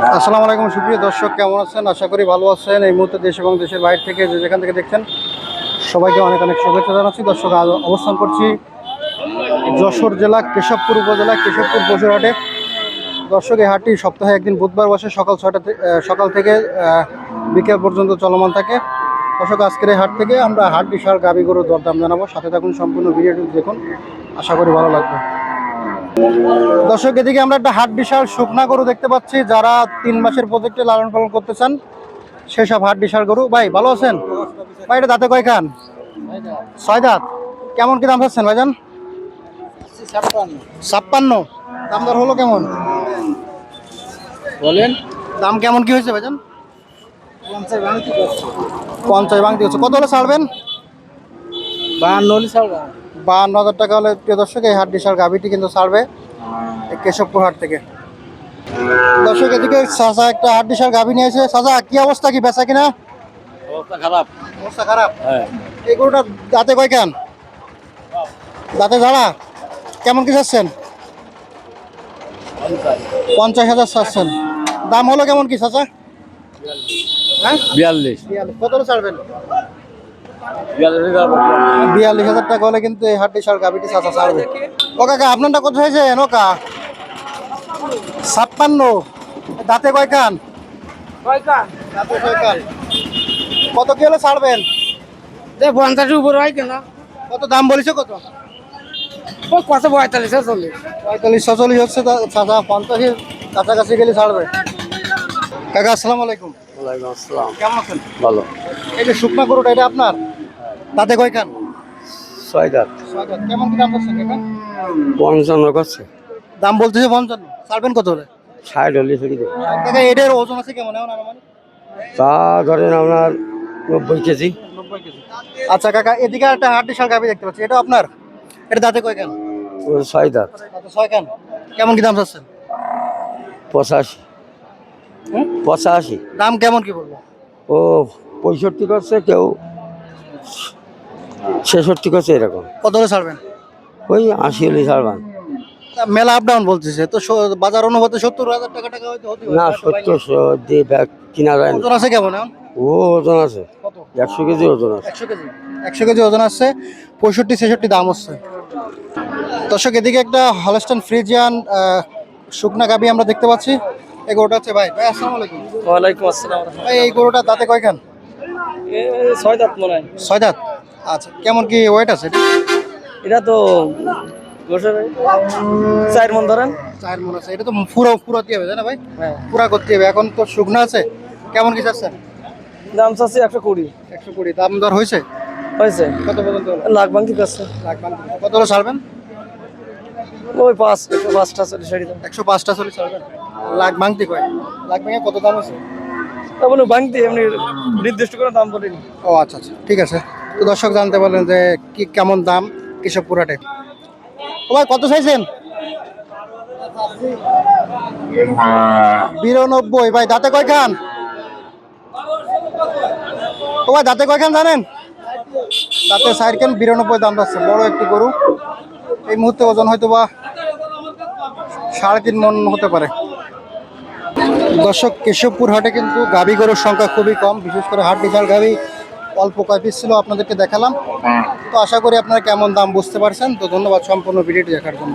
আসসালামু আলাইকুম, সুপ্রিয় দর্শক, কেমন আছেন? আশা করি ভালো আছেন। এই মুহূর্তে দেশ এবং দেশের বাইরে থেকে যে যেখান থেকে দেখছেন, সবাইকে অনেক অনেক শুভেচ্ছা জানাচ্ছি। দর্শক অবস্থান করছি যশোর জেলা, কেশবপুর উপজেলা, কেশবপুর পশুরহাটে দর্শক, এই হাটটি সপ্তাহে একদিন বুধবার বসে সকাল ছয়টা সকাল থেকে বিকেল পর্যন্ত চলমান থাকে। দর্শক, আজকের এই হাট থেকে আমরা হাট, বিশাল গাবি গরুর দরদাম জানাব। সাথে থাকুন, সম্পূর্ণ ভিডিওটি দেখুন। আশা করি ভালো লাগবে। দর্শক এদিকে আমরা একটা হাট বিশাল শুকনা গরু দেখতে পাচ্ছি যারা তিন মাসের প্রজেক্টে লালন পালন করতে চান সেসব হাট বিশাল গরু। ভাই ভালো আছেন? ভাই এটা দাঁতে কয় খান? ছয় দাঁত। কেমন কি দাম পাচ্ছেন ভাইজান? ছাপ্পান্ন। দাম দর হলো কেমন? বলেন। দাম কেমন কি হয়েছে ভাইজান? পঞ্চাশ ভাঙতি হচ্ছে কত হলে ছাড়বেন? বাহান্ন হলে ছাড়বো। বাহান্ন হাজার টাকা হলে প্রিয় দর্শক এই হাট বিশাল গাভিটি কিন্তু ছাড়বে কেশবপুর হাট থেকে। দর্শক এদিকে চাচা একটা হাট বিশাল গাভি নিয়েছে চাচা কি অবস্থা কি বেচা কিনা? অবস্থা খারাপ। অবস্থা খারাপ? হ্যাঁ। এই গরুটা দাঁতে কয় কেন দাঁতে ঝাড়া? কেমন কি চাচ্ছেন? পঞ্চাশ। হাজার চাচ্ছেন। দাম হলো কেমন কি চাচা? হ্যাঁ বিয়াল্লিশ। বিয়াল্লিশ। কত ছাড়বেন? বিয়াল্লিশ হাজার টাকা হলে কিন্তু এই হাট বিশাল গাভিটি চাচা ছাড়বে। ও কাকা আপনারটা কত হয়েছে নৌকা? ছাপ্পান্ন। দাঁতে কয়কান দাঁতে কয় কত কি হলে ছাড়বেন? পঞ্চাশের উপর হয় কেন? কত দাম বলেছে কত? ও কত পঁয়তাল্লিশ চল্লিশ পঁয়তাল্লিশ ছচল্লিশ হচ্ছে চাচা পঞ্চাশের কাছাকাছি গেলে ছাড়বে। কাকা আসসালামু আলাইকুম। ওয়ালাইকুম আসসালাম। কেমন আছেন? ভালো। এই যে শুকনা গরুটা এটা আপনার? দাঁতে কয় ছয় দাঁত। কেমন কি দাম পঞ্চান্ন করছে। দাম বলতেছে পঞ্চান্ন। ছাড়বেন কত হলে ষাট হলে দেবে। কাকা এটার ওজন আছে কেমন? এমন আনুমানিক? তা ধরেন আপনার নব্বই কেজি। কেজি। আচ্ছা কাকা এদিকে একটা হাট বিশাল গাভি দেখতে পাচ্ছি। এটা আপনার? এটা দাঁতে কয় কেন? ছয় দাঁত। দাঁতে ছয় কেন। কেমন কি দাম চাচ্ছেন? পঁচাশি। পঁচাশি। দাম কেমন কি বলব? ও পঁয়ষট্টি করছে কেউ। ছেষট্টি করছে এরকম। কত হলে ছাড়বেন? ওই আশি হলে ছাড়বান। মেলা আপ ডাউন বলতেছে তো বাজার অনুপাতে সত্তর হাজার টাকা টাকা হয়তো না সত্তরশো দিয়ে ব্যাগ কিনা যায় ওজন আছে কেমন ও ওজন আছে। একশো কেজি ওজন আছে। একশো কেজি। একশো কেজি ওজন আসছে পঁয়ষট্টি ছেষট্টি দাম হচ্ছে। দর্শক এদিকে একটা হলস্টান ফ্রিজিয়ান শুকনা গাবি আমরা দেখতে পাচ্ছি। এই গরুটা হচ্ছে ভাই। ভাই আসসালামু আলাইকুম। ওয়ালাইকুম আসসালাম। ভাই এই গরুটা দাঁতে কয়খান? ছয় দাঁত মনে হয়। ছয় দাঁত? আচ্ছা কেমন কি ওয়েট আছে এটা? এটা তো চার মন ধরেন। চার মন আছে এটা তো পুরো পুরো দিয়ে হবে তাই না ভাই? হ্যাঁ। পুরা করতে হবে এখন তো শুকনো আছে। কেমন কি চাচ্ছেন? দাম চাচ্ছি একশো কুড়ি। একশো কুড়ি দাম দর হয়েছে? হয়েছে। কত পর্যন্ত লাখ ভাঙতি করছে লাখ পাঁচ কত হলো ছাড়বেন? ওই পাঁচ একশো পাঁচটা চল্লিশ শাড়ি দাম একশো পাঁচটা চল্লিশ ছাড়বেন। লাখ ভাঙতে কয় লাখ ভাঙে কত দাম আছে? তারপরে ভাঙতি এমনি নির্দিষ্ট করে দাম বলিনি। ও আচ্ছা আচ্ছা ঠিক আছে। তো দর্শক জানতে পারলেন যে কি কেমন দাম কৃষক পুরাটে। ভাই, কত চাইছেন? বিরানব্বই। ভাই, দাঁতে কয় খান ও দাঁতে কয় খান জানেন? দাঁতে সাইড খান বিরানব্বই দাম যাচ্ছে। বড় একটি গরু। এই মুহূর্তে ওজন হয়তো বা সাড়ে তিন মন হতে পারে। দর্শক কেশবপুর হাটে কিন্তু গাভী গরুর সংখ্যা খুবই কম। বিশেষ করে হাট বিশাল গাভী। অল্প কয় পিস ছিল আপনাদেরকে দেখালাম। তো আশা করি আপনারা কেমন দাম বুঝতে পারছেন। তো ধন্যবাদ সম্পূর্ণ ভিডিওটি দেখার জন্য।